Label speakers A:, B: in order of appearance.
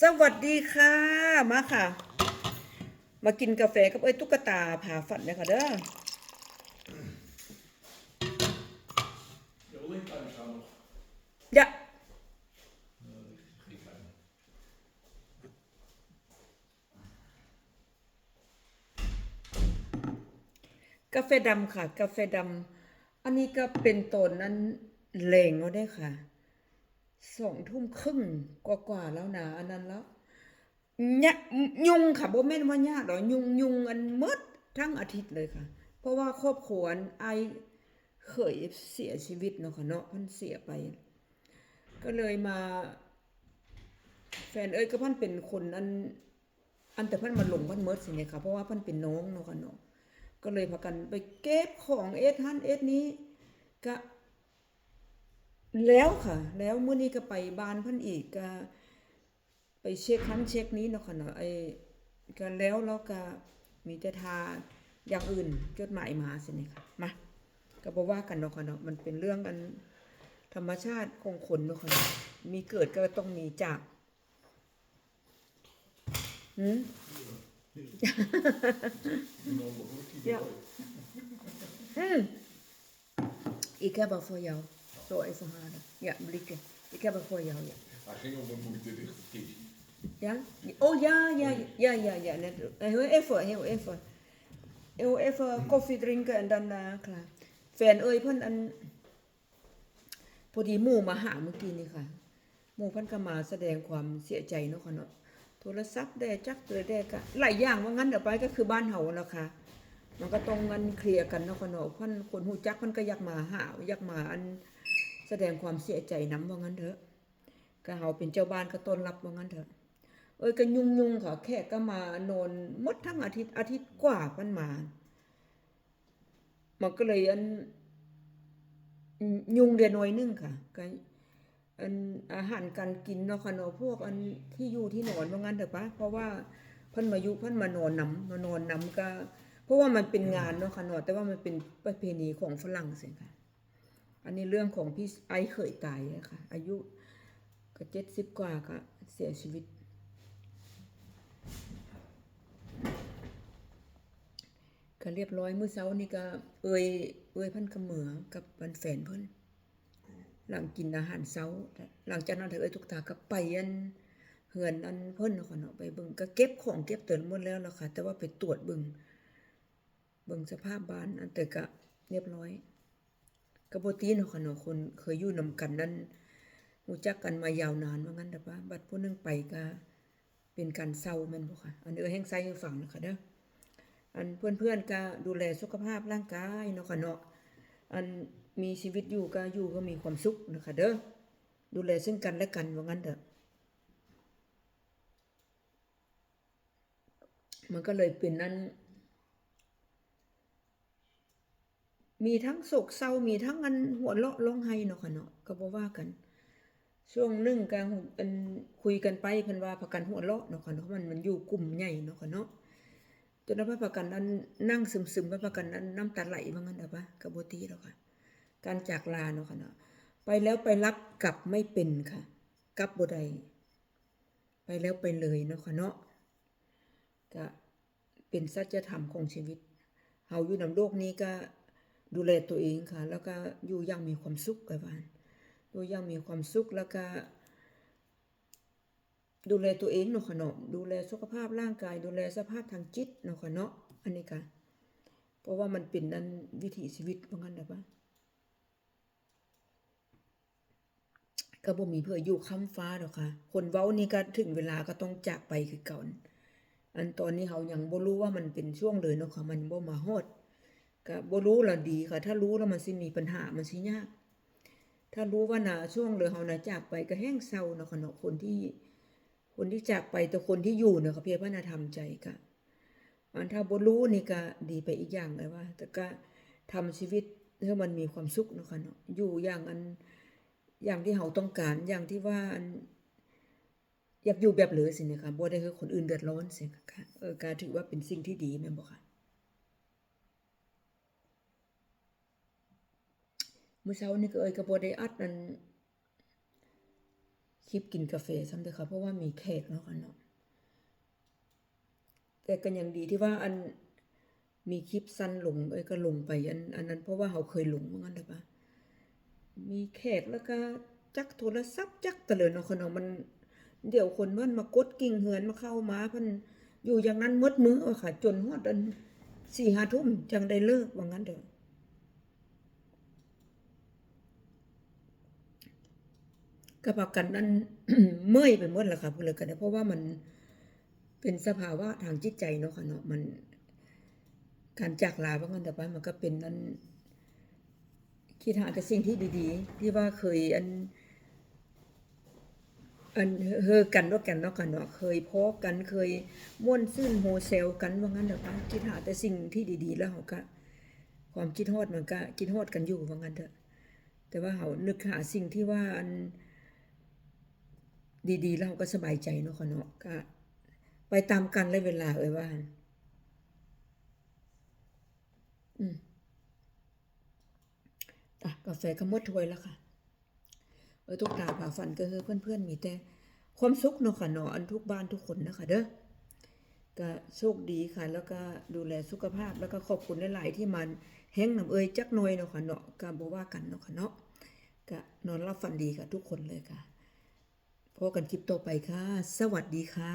A: สวัสดีค่ะ มาค่ะ มากินกาแฟกับเอ้ตุ๊กตาผาฝันนี่ยค่ะเด้ออย่ากาแฟดำค่ะ กาแฟดำอันนี้ก็เป็นตนนั้นแรงเอาได้ค่ะ สองทุ่มครึ่งกว่าๆแล้วนะอันนั้นแล้วยะยุงค่ะบ่แม่นว่ายากหรอกยุงยุงอันหมดทั้งอาทิตย์เลยค่ะ เพราะว่าครอบครัวอันไอเคยเสียชีวิตเนาะค่ะเนาะพิ่นเสียไป ก็เลยมา แฟนเอ้ยก็พิ่นเป็นคนอัน อันแต่พิ่นมาหลงพิ่นเมิดสิเนี่ยค่ะ เพราะว่าพิ่นเป็นน้องเนาะค่ะเนาะก็เลยพากันไปเก็บของเอสฮันเอสนี้ก็ แล้วค่ะ แล้วเมื้อนี้ก็ไปบ้านพิ่นอีกก็ไปเช็คคั้นเช็คนี้เนาะค่ะเนาะไอ้ก็แล้วแล้วก็มีแต่ทาอย่างอื่นจดหมายมาสิเนี่ยค่ะมาก็บ่ว่ากันเนาะค่ะเนาะมันเป็นเรื่องอันธรรมชาติของคนเนาะค่ะมีเกิดก็ต้องมีจากหืม Ja. Mm. Ik heb er voor jou. Zo even halen. Ja, blikken. Ik heb er voor jou, ja.
B: Hij ging op een moeite dicht te kiezen.
A: Ja? Oh ja, ja, ja, ja, ja. Net, heel even, heel even. Heel even koffie drinken en dan uh, klaar. แฟนเอ้ยเพิ่นอันพอดีหมู่มาหาเมื่อกี้นี่ค่ะหมู่เพิ่นก็มาแสดงความเสียใจเนาะค่ะเนาะโทรศัพท์ได้จักเตอได้ก็หลายอย่างว่างั้นเดี๋ยวไปก็คือบ้านเฮาแล้วค่ะมันก็ต้องกันเคลียร์กันเนาะค่ะเนาะเพิ่นคนฮู้จักเพิ่นก็อยากมาหาอยากมาอัน แสดงความเสียใจนํว่างั้นเถอะก็เฮาเป็นเจ้าบ้านก็ต้อนรับว่างั้นเถอะ เอ้ยก็ยุ่งๆค่ะแขกก็มานอนมดทั้งอาทิตย์อาทิตย์กว่าเพิ่นมา มันก็เลยอันยุงเดือนน้อยหนึงค่ะก็อันอาหารการกินเนาะค่ะเนาะพวกอันที่อยู่ที่นอนว่างั้นเถอะปะเพราะว่าเพิ่นมาอยู่เพิ่นมานอนนํมานอนนํก็ เพราะว่ามันเป็นงานเนาะค่ะเนาะแต่ว่ามันเป็นประเพณีของฝรั่งเสียค่ะ อันนี้เรื่องของพี่ไอเคยตายอะค่ะอายุก็เจ็ดสิบกว่าก็เสียชีวิต ก็เรียบร้อยเมื้อเช้านี่ก็ เอ่ยเอ่ยพิ่นกำเหมือกับบันแฟนเพิ่นหลังกินอาหารเช้า หลังจากนั้นเธอเอ่ยทุกตาก็ไปอันเฮือนอันเพิ่นเนาะค่ะเนาะไปบิ่งก็เก็บของเก็บเตือนหมดแล้วล่ะค่ะ แต่ว่าไปตรวจบิ่งบิ่งสภาพบ้านอันแต่ก็เรียบร้อย ก็บ่ตีเนาะค่ะเนาะคนเคยอยู่นำกันนั้นรู้จักกันมายาวนานว่างั้นแต่ว่าบัดผู้นึงไปก็เป็นการเศร้าม่นบ่ค่ะ อันเอ่ยแห่งไสให้ฟังนะคะเด้ออันเพื่อนๆก็ดูแลสุขภาพร่างกายเนาะค่ะเนาะอันมีชีวิตอยู่ก็อยู่ก็มีความสุขนะคะเด้อดูแลซึ่งกันและกันว่างั้นเถอะมันก็เลยเป็นนั้น มีทั้งโศกเศร้ามีทั้งอันหัวเราะร้องไห้เนาะค่ะเนาะก็บ่ว่ากัน ช่วงหนึงก็อันคุยกันไปเพิ่นว่าประกันหัวเราะเนาะค่ะเนาะมันมันอยู่กลุ่มใหญ่เนาะค่ะเนาะจนว่าประกันนั้นนั่งซึมๆว่าประกันนั้นน้ำตาไหลว่างั้นเด้อปะกระบ่ตีแล้วค่ะ การจากลาเนาะค่ะเนาะไปแล้วไปรับกลับไม่เป็นค่ะกลับบ่ได้ไปแล้วไปเลยเนาะค่ะเนาะก็เป็นสัจธรรมของชีวิตเฮาอยู่นำโลกนี้ก็ ดูแลตัวเองค่ะ แล้วก็อยู่ย่างมีความสุขกับบ้านอยู่ย่างมีความสุขแล้วก็ดูแลตัวเองเนาะค่ะเนาะดูแลสุขภาพร่างกาย ดูแลสภาพทางจิตเนาะค่ะเนาะอันนี้ค่ะเพราะว่ามันเป็นนั้นวิถีชีวิตว่างั้นได้ปะก็บ่มีเพื่ออยู่ค้ำฟ้าดอกค่ะ คนเว้านี่ก็ถึงเวลาก็ต้องจากไปคือเก่านั่นอันตอนนี้เฮายังบ่รู้ว่ามันเป็นช่วงเลยเนาะค่ะมันบ่มาฮอด ก็บ่รู้แล้วดีค่ะ ถ้ารู้แล้วมันสิมีปัญหามันสิยาก ถ้ารู้ว่าน่ะช่วงเลยเฮาน่ะจากไปก็แห้งเศร้าเนาะค่ะเนาะคนที่ คนที่จากไปแต่คนที่อยู่เนี่ยเขาเพียรพนาทำใจกะอันถ้าบ่รู้นี่ก็ดีไปอีกอย่างเลยว่า แต่ก็ทำชีวิตให้มันมีความสุขเนาะค่ะเนาะอยู่อย่างอันอย่างที่เฮาต้องการอย่างที่ว่าอันอยากอยู่แบบเหลือสิเนี่ยค่ะบ่ได้ให้คนอื่นเดือดร้อนสิค่ะเออก็ถือว่าเป็นสิ่งที่ดีแม่นบ่ค่ะ มื้อเช้านี่ก็เอ้ยก็บ่ได้อัดอันคลิปกินกาแฟซ้ำเด้อค่ะเพราะว่ามีแขกเนาะค่ะเนาะแต่ก็ยังดีที่ว่าอันมีคลิปสั้นลงเอ้ยก็ลงไปอันอันนั้นเพราะว่าเราเคยลงเหมือนกันเด้อปะมีแขกแล้วก็จักโทรศัพท์จักตะเลยเนาะค่ะเนาะมัน เดี๋ยวคนมันมากดกิ่งเหือนมาเข้ามาพิ่นอยู่อย่างนั้นมดมื้ออะค่ะ จนฮอดอัน4-5ทุ่มจังได้เลิกว่างั้นเด้อ ก็พากันนั้นเมื่อยไปหมดแล้วค่ะพูดเลยกันนะเพราะว่ามันเป็นสภาวะทางจิตใจเนาะค่ะเนาะมัน การจากลาว่างั้นแต่ไปมันก็เป็นนั้นคิดหาแต่สิ่งที่ดีๆ ที่ว่าเคยอัน อันเฮอกันว่ากันเนาะกันเนาะเคยพอกันเคยม่วนซื่นโฮเซลกันว่างั้นเด้อปะคิดหาแต่สิ่งที่ดีๆ แล้วเขาก็ ความคิดฮอดมันก็คิดฮอดกันอยู่ว่างั้นเถอะ แต่ว่าเขานึกหาสิ่งที่ว่าอัน ดีๆแล้วเราก็สบายใจเนาะค่ะเนาะก็ ไปตามกันและเวลาเอ่ยว่าอืมอะกาแฟก็หมดถ้วยแล้วค่ะเออทุกตาผ่าฟันก็คือเพื่อนๆมีแต่ความสุขเนาะค่ะเนาะอันทุกบ้านทุกคนนะคะเด้อก็โชคดีค่ะ แล้วก็ดูแลสุขภาพแล้วก็ขอบคุณหลายๆที่มันแห้งน้ำเอ่ยจักหน่อยเนาะค่ะเนาะก็บ่ว่ากันเนาะค่ะเนาะก็นอนรับฝันดีค่ะทุกคนเลยค่ะ พบกันคลิปต่อไปค่ะ สวัสดีค่ะ